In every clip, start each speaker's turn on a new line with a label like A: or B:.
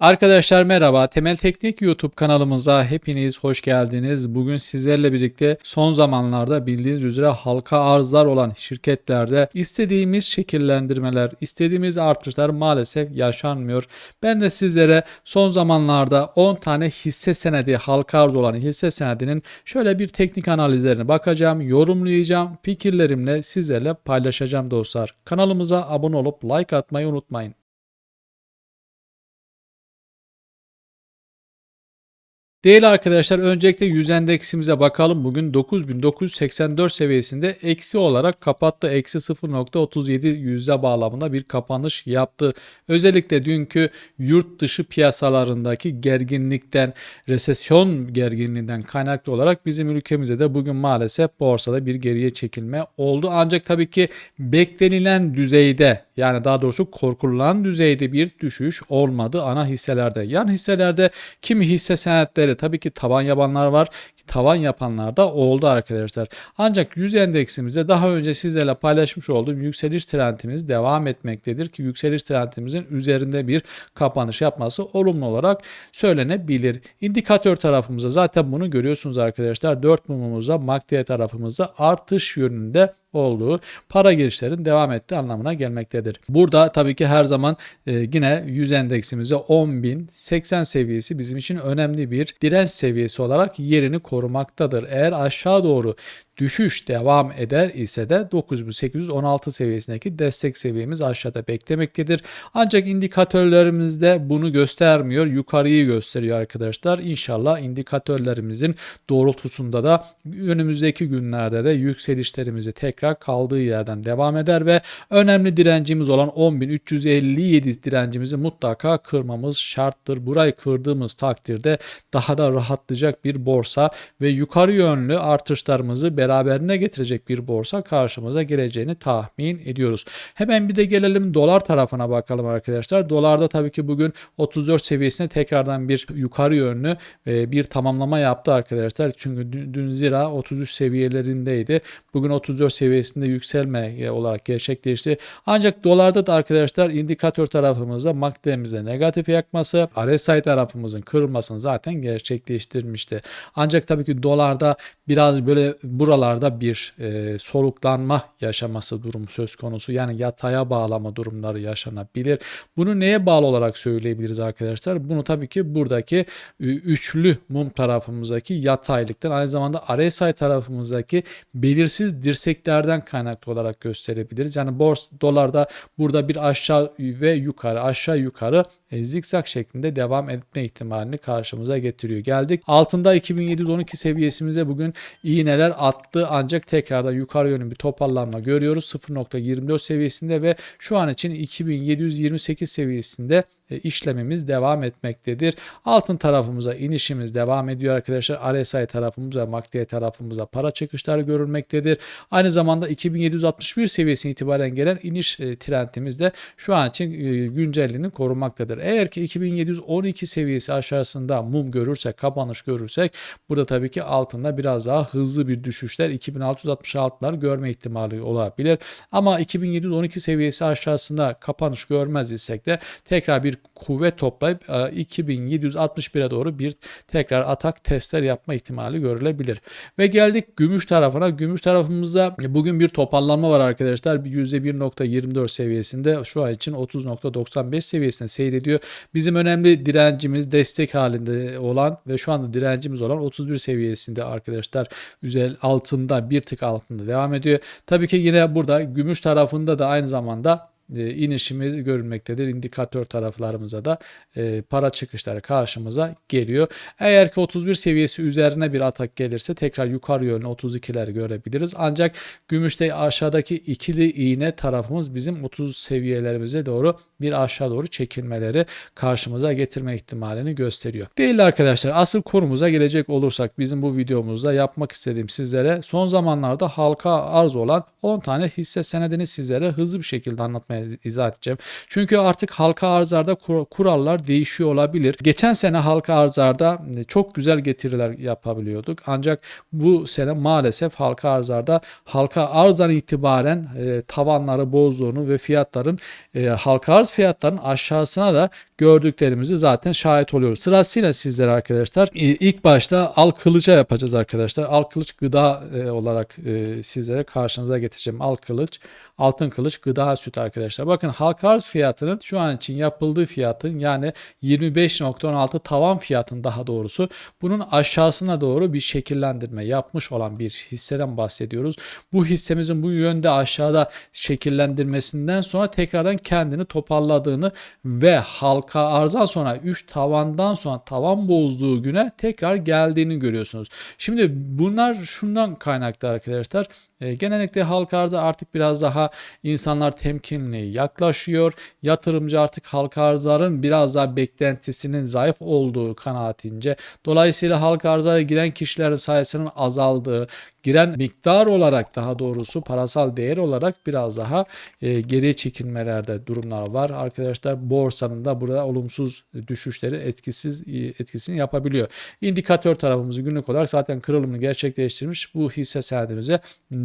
A: Arkadaşlar merhaba. Temel Teknik YouTube kanalımıza hepiniz hoş geldiniz. Bugün sizlerle birlikte son zamanlarda bildiğiniz üzere halka arzlar olan şirketlerde istediğimiz şekillendirmeler, istediğimiz artışlar maalesef yaşanmıyor. Ben de sizlere son zamanlarda 10 tane hisse senedi, halka arz olan hisse senedinin şöyle bir teknik analizlerine bakacağım, yorumlayacağım, fikirlerimle sizlerle paylaşacağım dostlar. Kanalımıza abone olup like atmayı unutmayın. Değerli arkadaşlar öncelikle 100 endeksimize bakalım. Bugün 9984 seviyesinde eksi olarak kapattı. Eksi 0.37 yüzde bağlamında bir kapanış yaptı. Özellikle dünkü yurt dışı piyasalarındaki gerginlikten, resesyon gerginliğinden kaynaklı olarak bizim ülkemizde de bugün maalesef borsada bir geriye çekilme oldu. Ancak tabii ki beklenilen düzeyde yani daha doğrusu korkulan düzeyde bir düşüş olmadı ana hisselerde. Yan hisselerde kimi hisse senetleri tabii ki taban yapanlar var. Tavan yapanlar da oldu arkadaşlar. Ancak 100 endeksimizde daha önce sizlerle paylaşmış olduğum yükseliş trendimiz devam etmektedir ki yükseliş trendimizin üzerinde bir kapanış yapması olumlu olarak söylenebilir. İndikatör tarafımızda zaten bunu görüyorsunuz arkadaşlar. 4 mumumuzda MACD tarafımızda artış yönünde olduğu para girişlerin devam ettiği anlamına gelmektedir. Burada tabii ki her zaman e, yine 100 endeksimizde 10.080 seviyesi bizim için önemli bir direnç seviyesi olarak yerini korumaktadır. Eğer aşağı doğru düşüş devam eder ise de 9816 seviyesindeki destek seviyemiz aşağıda beklemektedir. Ancak indikatörlerimizde bunu göstermiyor. Yukarıyı gösteriyor arkadaşlar. İnşallah indikatörlerimizin doğrultusunda da önümüzdeki günlerde de yükselişlerimizi tekrar kaldığı yerden devam eder ve önemli direncimiz olan 10.357 direncimizi mutlaka kırmamız şarttır. Burayı kırdığımız takdirde daha da rahatlayacak bir borsa ve yukarı yönlü artışlarımızı beraber beraberine getirecek bir borsa karşımıza geleceğini tahmin ediyoruz. Hemen bir de gelelim dolar tarafına bakalım arkadaşlar. Dolarda tabii ki bugün 34 seviyesine tekrardan bir yukarı yönlü e, bir tamamlama yaptı arkadaşlar. Çünkü dün zira 33 seviyelerindeydi. Bugün 34 seviyesinde yükselme e, olarak gerçekleşti. Ancak dolarda da arkadaşlar indikatör tarafımızda MACD'mizde negatif yakması, RSI tarafımızın kırılmasını zaten gerçekleştirmişti. Ancak tabii ki dolarda biraz böyle buralar buralarda bir e, soluklanma yaşaması durumu söz konusu. Yani yataya bağlama durumları yaşanabilir. Bunu neye bağlı olarak söyleyebiliriz arkadaşlar? Bunu tabii ki buradaki üçlü mum tarafımızdaki yataylıktan aynı zamanda RSI tarafımızdaki belirsiz dirseklerden kaynaklı olarak gösterebiliriz. Yani bors dolarda burada bir aşağı ve yukarı aşağı yukarı e, zikzak şeklinde devam etme ihtimalini karşımıza getiriyor. Geldik altında 2712 seviyesimize bugün iğneler attı ancak tekrardan yukarı yönlü bir toparlanma görüyoruz. 0.24 seviyesinde ve şu an için 2728 seviyesinde işlemimiz devam etmektedir. Altın tarafımıza inişimiz devam ediyor arkadaşlar. RSI tarafımıza, MACD tarafımıza para çıkışları görülmektedir. Aynı zamanda 2761 seviyesine itibaren gelen iniş e, trendimiz de şu an için e, güncelliğini korumaktadır. Eğer ki 2712 seviyesi aşağısında mum görürsek, kapanış görürsek burada tabii ki altında biraz daha hızlı bir düşüşler 2666'lar görme ihtimali olabilir. Ama 2712 seviyesi aşağısında kapanış görmez isek de tekrar bir kuvvet toplayıp 2761'e e, doğru bir tekrar atak testler yapma ihtimali görülebilir. Ve geldik gümüş tarafına. Gümüş tarafımızda bugün bir toparlanma var arkadaşlar. %1.24 seviyesinde şu an için 30.95 seviyesinde seyrediyor. Bizim önemli direncimiz destek halinde olan ve şu anda direncimiz olan 31 seviyesinde arkadaşlar. Üzel altında bir tık altında devam ediyor. Tabii ki yine burada gümüş tarafında da aynı zamanda inişimiz görülmektedir. İndikatör taraflarımıza da e, para çıkışları karşımıza geliyor. Eğer ki 31 seviyesi üzerine bir atak gelirse tekrar yukarı yönlü 32'ler görebiliriz. Ancak gümüşte aşağıdaki ikili iğne tarafımız bizim 30 seviyelerimize doğru bir aşağı doğru çekilmeleri karşımıza getirme ihtimalini gösteriyor. Değerli arkadaşlar asıl konumuza gelecek olursak bizim bu videomuzda yapmak istediğim sizlere son zamanlarda halka arz olan 10 tane hisse senedini sizlere hızlı bir şekilde anlatmaya hemen izah edeceğim. Çünkü artık halka arzlarda kur- kurallar değişiyor olabilir. Geçen sene halka arzlarda e, çok güzel getiriler yapabiliyorduk. Ancak bu sene maalesef halka arzlarda halka arzdan itibaren e, tavanları bozduğunu ve fiyatların e, halka arz fiyatlarının aşağısına da gördüklerimizi zaten şahit oluyoruz. Sırasıyla sizlere arkadaşlar ilk başta al kılıca yapacağız arkadaşlar. Al kılıç gıda olarak sizlere karşınıza getireceğim. Al kılıç altın kılıç gıda süt arkadaşlar. Bakın halka arz fiyatının şu an için yapıldığı fiyatın yani 25.16 tavan fiyatın daha doğrusu bunun aşağısına doğru bir şekillendirme yapmış olan bir hisseden bahsediyoruz. Bu hissemizin bu yönde aşağıda şekillendirmesinden sonra tekrardan kendini toparladığını ve halka arzdan sonra 3 tavandan sonra tavan bozduğu güne tekrar geldiğini görüyorsunuz. Şimdi bunlar şundan kaynaklı arkadaşlar. E, genellikle halka artık biraz daha insanlar temkinli yaklaşıyor. Yatırımcı artık halka arzların biraz daha beklentisinin zayıf olduğu kanaatince. Dolayısıyla halka arzlara giren kişilerin sayısının azaldığı, giren miktar olarak daha doğrusu parasal değer olarak biraz daha e, geriye çekilmelerde durumlar var. Arkadaşlar borsanın da burada olumsuz düşüşleri etkisiz e, etkisini yapabiliyor. İndikatör tarafımızı günlük olarak zaten kırılımını gerçekleştirmiş. Bu hisse senedimize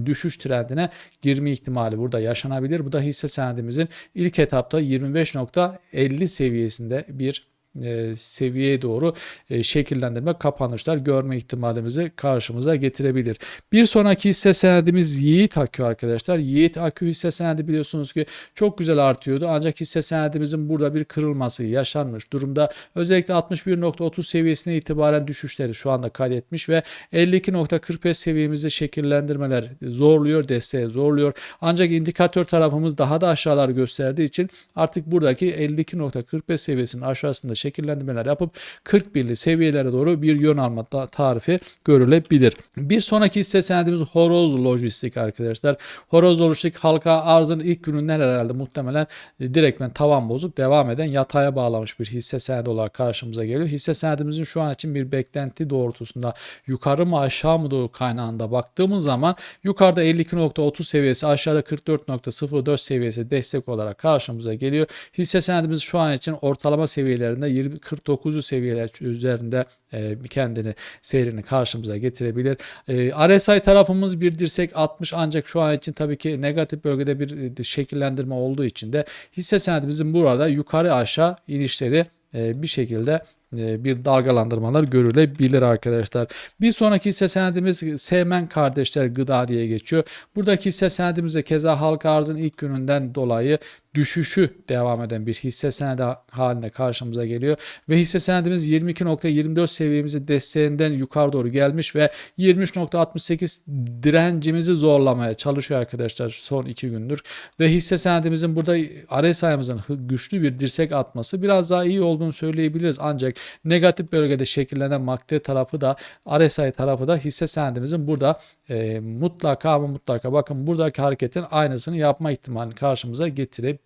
A: düşüş trendine girme ihtimali burada yaşanabilir. Bu da hisse senedimizin ilk etapta 25.50 seviyesinde bir e, seviyeye doğru e, şekillendirme kapanışlar görme ihtimalimizi karşımıza getirebilir. Bir sonraki hisse senedimiz Yiğit Akü arkadaşlar. Yiğit Akü hisse senedi biliyorsunuz ki çok güzel artıyordu. Ancak hisse senedimizin burada bir kırılması yaşanmış durumda. Özellikle 61.30 seviyesine itibaren düşüşleri şu anda kaydetmiş ve 52.45 seviyemizde şekillendirmeler zorluyor, desteğe zorluyor. Ancak indikatör tarafımız daha da aşağılar gösterdiği için artık buradaki 52.45 seviyesinin aşağısında şekillendirmeler yapıp 41'li seviyelere doğru bir yön alma ta- tarifi görülebilir. Bir sonraki hisse senedimiz Horoz Lojistik arkadaşlar. Horoz Lojistik halka arzın ilk gününden herhalde muhtemelen e, direktmen tavan bozup devam eden yataya bağlamış bir hisse senedi olarak karşımıza geliyor. Hisse senedimizin şu an için bir beklenti doğrultusunda yukarı mı aşağı mı doğru kaynağında baktığımız zaman yukarıda 52.30 seviyesi aşağıda 44.04 seviyesi destek olarak karşımıza geliyor. Hisse senedimiz şu an için ortalama seviyelerinde 20 49'u seviyeler üzerinde e, kendini seyrini karşımıza getirebilir. E, RSI tarafımız bir dirsek 60 ancak şu an için tabii ki negatif bölgede bir e, şekillendirme olduğu için de hisse senedimizin burada yukarı aşağı inişleri bir şekilde bir dalgalandırmalar görülebilir arkadaşlar. Bir sonraki hisse senedimiz Seymen Kardeşler Gıda diye geçiyor. Buradaki hisse senedimizde keza halka arzın ilk gününden dolayı düşüşü devam eden bir hisse senedi halinde karşımıza geliyor. Ve hisse senedimiz 22.24 seviyemizi desteğinden yukarı doğru gelmiş ve 23.68 direncimizi zorlamaya çalışıyor arkadaşlar son iki gündür. Ve hisse senedimizin burada RSI'mızın güçlü bir dirsek atması biraz daha iyi olduğunu söyleyebiliriz. Ancak negatif bölgede şekillenen MACD tarafı da RSI tarafı da hisse senedimizin burada e, mutlaka ama mutlaka bakın buradaki hareketin aynısını yapma ihtimalini karşımıza getirebilir.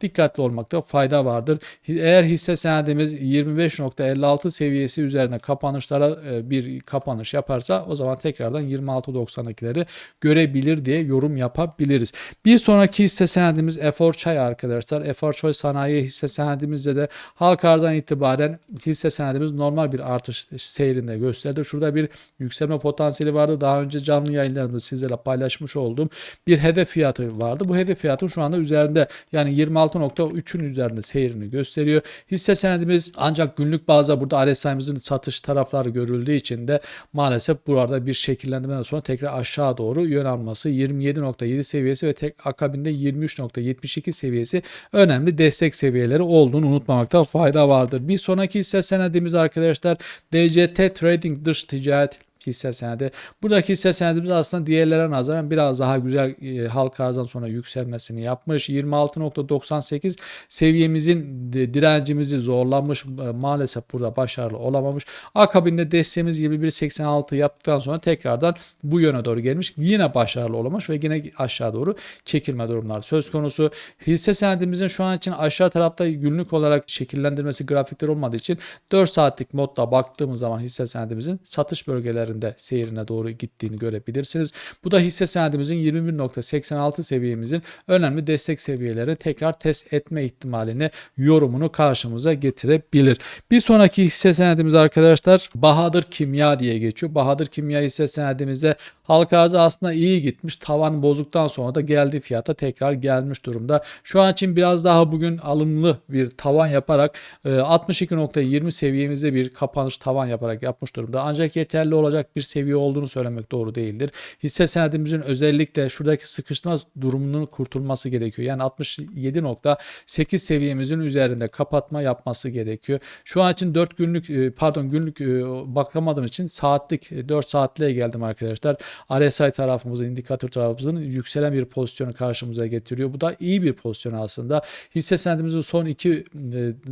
A: Dikkatli olmakta fayda vardır. Eğer hisse senedimiz 25.56 seviyesi üzerine kapanışlara e, bir kapanış yaparsa o zaman tekrardan 26.92'leri görebilir diye yorum yapabiliriz. Bir sonraki hisse senedimiz Efor Çay arkadaşlar. Efor Çay sanayi hisse senedimizde de halka arzdan itibaren hisse senedimiz normal bir artış seyrinde gösterdi. Şurada bir yükselme potansiyeli vardı. Daha önce canlı yayınlarımda sizlerle paylaşmış olduğum bir hedef fiyatı vardı. Bu hedef fiyatı şu anda üzerinde yani 26.3'ün üzerinde seyrini gösteriyor. Hisse senedimiz ancak günlük bazda burada RSI'mizin satış tarafları görüldüğü için de maalesef burada bir şekillendirmeden sonra tekrar aşağı doğru yön alması 27.7 seviyesi ve tek akabinde 23.72 seviyesi önemli destek seviyeleri olduğunu unutmamakta fayda vardır. Bir sonraki hisse senedimiz arkadaşlar DCT Trading dış ticaret hisse senedi. Buradaki hisse senedimiz aslında diğerlere nazaran biraz daha güzel e, halka arzdan sonra yükselmesini yapmış. 26.98 seviyemizin direncimizi zorlanmış. E, maalesef burada başarılı olamamış. Akabinde desteğimiz 21.86 yaptıktan sonra tekrardan bu yöne doğru gelmiş. Yine başarılı olamamış ve yine aşağı doğru çekilme durumlar söz konusu. Hisse senedimizin şu an için aşağı tarafta günlük olarak şekillendirmesi grafikler olmadığı için 4 saatlik modda baktığımız zaman hisse senedimizin satış bölgelerinde üzerinde seyrine doğru gittiğini görebilirsiniz. Bu da hisse senedimizin 21.86 seviyemizin önemli destek seviyeleri tekrar test etme ihtimalini yorumunu karşımıza getirebilir. Bir sonraki hisse senedimiz arkadaşlar Bahadır Kimya diye geçiyor. Bahadır Kimya hisse senedimizde halka arzı aslında iyi gitmiş. Tavan bozuktan sonra da geldiği fiyata tekrar gelmiş durumda. Şu an için biraz daha bugün alımlı bir tavan yaparak e, 62.20 seviyemizde bir kapanış tavan yaparak yapmış durumda. Ancak yeterli olacak bir seviye olduğunu söylemek doğru değildir. Hisse senedimizin özellikle şuradaki sıkışma durumunun kurtulması gerekiyor. Yani 67.8 seviyemizin üzerinde kapatma yapması gerekiyor. Şu an için 4 günlük e, pardon günlük e, bakamadığım için saatlik e, 4 saatliğe geldim arkadaşlar. RSI tarafımızın indikatör tarafımızın yükselen bir pozisyonu karşımıza getiriyor. Bu da iyi bir pozisyon aslında. Hisse senedimizin son 2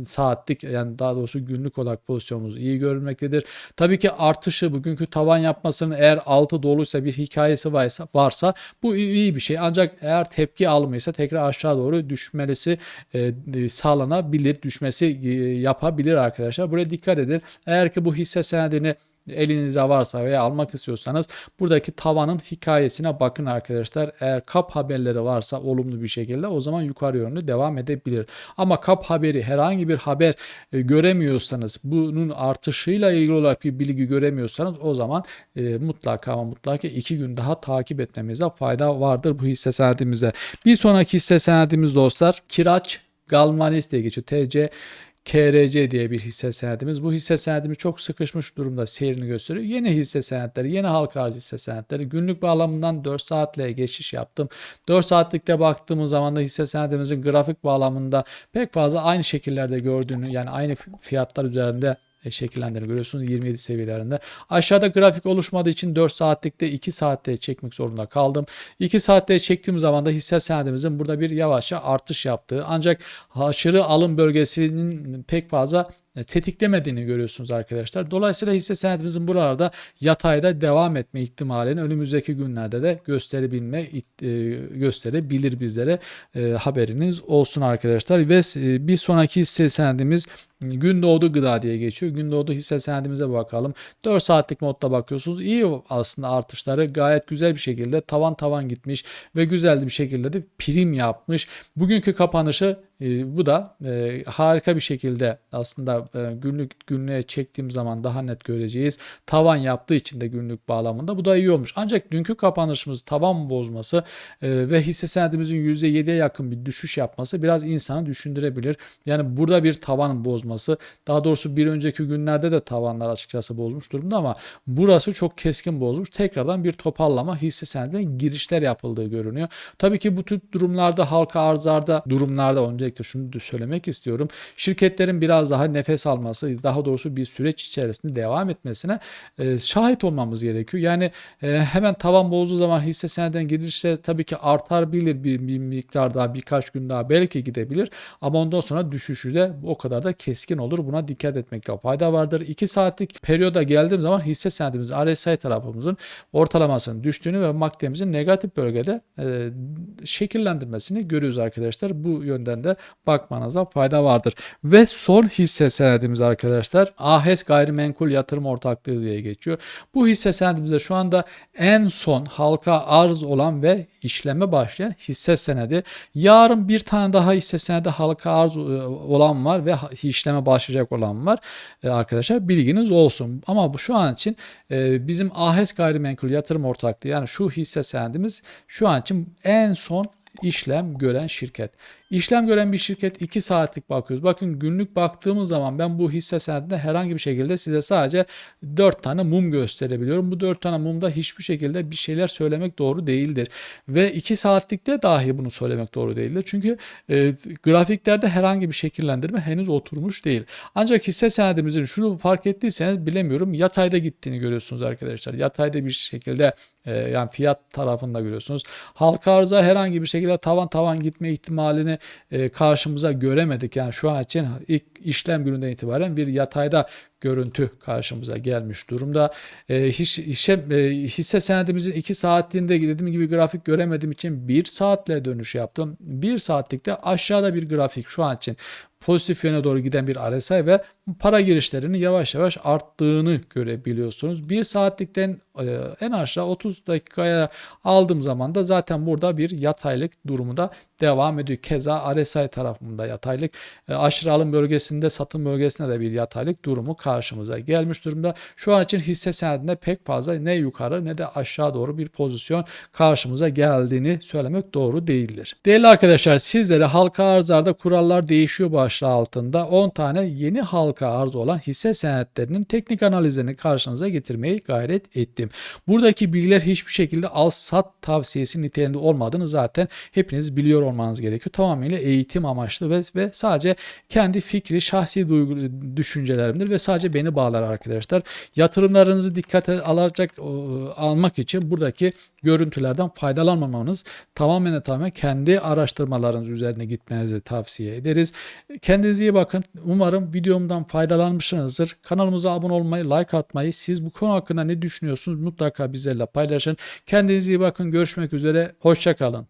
A: saatlik yani daha doğrusu günlük olarak pozisyonumuz iyi görülmektedir. Tabii ki artışı bugünkü tavan yapmasının eğer altı doluysa bir hikayesi varsa, varsa bu iyi bir şey. Ancak eğer tepki almıyorsa tekrar aşağı doğru düşmesi e, sağlanabilir, düşmesi e, yapabilir arkadaşlar. Buraya dikkat edin. Eğer ki bu hisse senedini elinizde varsa veya almak istiyorsanız buradaki tavanın hikayesine bakın arkadaşlar. Eğer kap haberleri varsa olumlu bir şekilde o zaman yukarı yönlü devam edebilir. Ama kap haberi herhangi bir haber e, göremiyorsanız bunun artışıyla ilgili olarak bir bilgi göremiyorsanız o zaman e, mutlaka ama mutlaka iki gün daha takip etmemize fayda vardır bu hisse senedimizde. Bir sonraki hisse senedimiz dostlar Kiraç Galvanis diye geçiyor. TC KRC diye bir hisse senedimiz. Bu hisse senedimiz çok sıkışmış durumda seyrini gösteriyor. Yeni hisse senetleri, yeni halka arz hisse senetleri günlük bağlamından 4 saatliğe geçiş yaptım. 4 saatlikte baktığımız zaman da hisse senedimizin grafik bağlamında pek fazla aynı şekillerde gördüğünü yani aynı fiyatlar üzerinde şekillendiğini görüyorsunuz 27 seviyelerinde. Aşağıda grafik oluşmadığı için 4 saatlikte 2 saatte çekmek zorunda kaldım. 2 saatte çektiğim zaman da hisse senedimizin burada bir yavaşça artış yaptığı ancak aşırı alım bölgesinin pek fazla e, tetiklemediğini görüyorsunuz arkadaşlar. Dolayısıyla hisse senedimizin buralarda yatayda devam etme ihtimalini önümüzdeki günlerde de gösterebilme e, gösterebilir bizlere haberiniz olsun arkadaşlar ve bir sonraki hisse senedimiz Gündoğdu gıda diye geçiyor. Gündoğdu hisse senedimize bakalım. 4 saatlik modda bakıyorsunuz. İyi aslında artışları gayet güzel bir şekilde tavan tavan gitmiş ve güzel bir şekilde de prim yapmış. Bugünkü kapanışı e, bu da e, harika bir şekilde aslında e, günlük günlüğe çektiğim zaman daha net göreceğiz. Tavan yaptığı için de günlük bağlamında bu da iyi olmuş. Ancak dünkü kapanışımız tavan bozması e, ve hisse senedimizin %7'ye yakın bir düşüş yapması biraz insanı düşündürebilir. Yani burada bir tavan bozması daha doğrusu bir önceki günlerde de tavanlar açıkçası bozmuş durumda ama burası çok keskin bozmuş. Tekrardan bir toparlama hisse senedine girişler yapıldığı görünüyor. Tabii ki bu tür durumlarda halka arzlarda durumlarda önce öncelikle şunu da söylemek istiyorum. Şirketlerin biraz daha nefes alması, daha doğrusu bir süreç içerisinde devam etmesine e, şahit olmamız gerekiyor. Yani e, hemen tavan bozduğu zaman hisse seneden girirse tabii ki artabilir bir, bir miktar daha birkaç gün daha belki gidebilir. Ama ondan sonra düşüşü de o kadar da keskin olur. Buna dikkat etmekte fayda vardır. 2 saatlik periyoda geldiğim zaman hisse senedimiz RSI tarafımızın ortalamasının düştüğünü ve MACD'mizin negatif bölgede e, şekillendirmesini görüyoruz arkadaşlar. Bu yönden de bakmanıza fayda vardır. Ve son hisse senedimiz arkadaşlar AHES Gayrimenkul Yatırım Ortaklığı diye geçiyor. Bu hisse senedimizde şu anda en son halka arz olan ve işleme başlayan hisse senedi. Yarın bir tane daha hisse senedi halka arz e, olan var ve işleme başlayacak olan var. E, arkadaşlar bilginiz olsun. Ama bu şu an için e, bizim AHES Gayrimenkul Yatırım Ortaklığı yani şu hisse senedimiz şu an için en son işlem gören şirket. İşlem gören bir şirket 2 saatlik bakıyoruz. Bakın günlük baktığımız zaman ben bu hisse senedinde herhangi bir şekilde size sadece 4 tane mum gösterebiliyorum. Bu 4 tane mumda hiçbir şekilde bir şeyler söylemek doğru değildir. Ve 2 saatlikte dahi bunu söylemek doğru değildir. Çünkü e, grafiklerde herhangi bir şekillendirme henüz oturmuş değil. Ancak hisse senedimizin şunu fark ettiyseniz bilemiyorum yatayda gittiğini görüyorsunuz arkadaşlar. Yatayda bir şekilde e, yani fiyat tarafında görüyorsunuz. Halka arıza herhangi bir şekilde tavan tavan gitme ihtimalini e, karşımıza göremedik. Yani şu an için ilk işlem gününden itibaren bir yatayda görüntü karşımıza gelmiş durumda. E, hiç, hisse, e, hisse senedimizin 2 saatliğinde dediğim gibi grafik göremediğim için 1 saatle dönüş yaptım. 1 saatlikte aşağıda bir grafik şu an için pozitif yöne doğru giden bir RSI ve para girişlerinin yavaş yavaş arttığını görebiliyorsunuz. 1 saatlikten e, en aşağı 30 dakikaya aldığım zaman da zaten burada bir yataylık durumu da devam ediyor. Keza RSI tarafında yataylık, e, aşırı alım bölgesinde satım bölgesinde de bir yataylık durumu karşımıza gelmiş durumda. Şu an için hisse senedinde pek fazla ne yukarı ne de aşağı doğru bir pozisyon karşımıza geldiğini söylemek doğru değildir. Değerli arkadaşlar sizlere halka arzlarda kurallar değişiyor başlığı altında 10 tane yeni halka arz olan hisse senetlerinin teknik analizlerini karşınıza getirmeyi gayret ettim. Buradaki bilgiler hiçbir şekilde al sat tavsiyesi niteliğinde olmadığını zaten hepiniz biliyor olmanız gerekiyor. Tamamıyla eğitim amaçlı ve, ve sadece kendi fikri, şahsi duygu, düşüncelerimdir ve sadece beni bağlar arkadaşlar. Yatırımlarınızı dikkate alacak almak için buradaki görüntülerden faydalanmamanız tamamen tamamen kendi araştırmalarınız üzerine gitmenizi tavsiye ederiz. Kendinize iyi bakın. Umarım videomdan faydalanmışsınızdır. Kanalımıza abone olmayı, like atmayı, siz bu konu hakkında ne düşünüyorsunuz mutlaka bizlerle paylaşın. Kendinize iyi bakın. Görüşmek üzere. Hoşçakalın.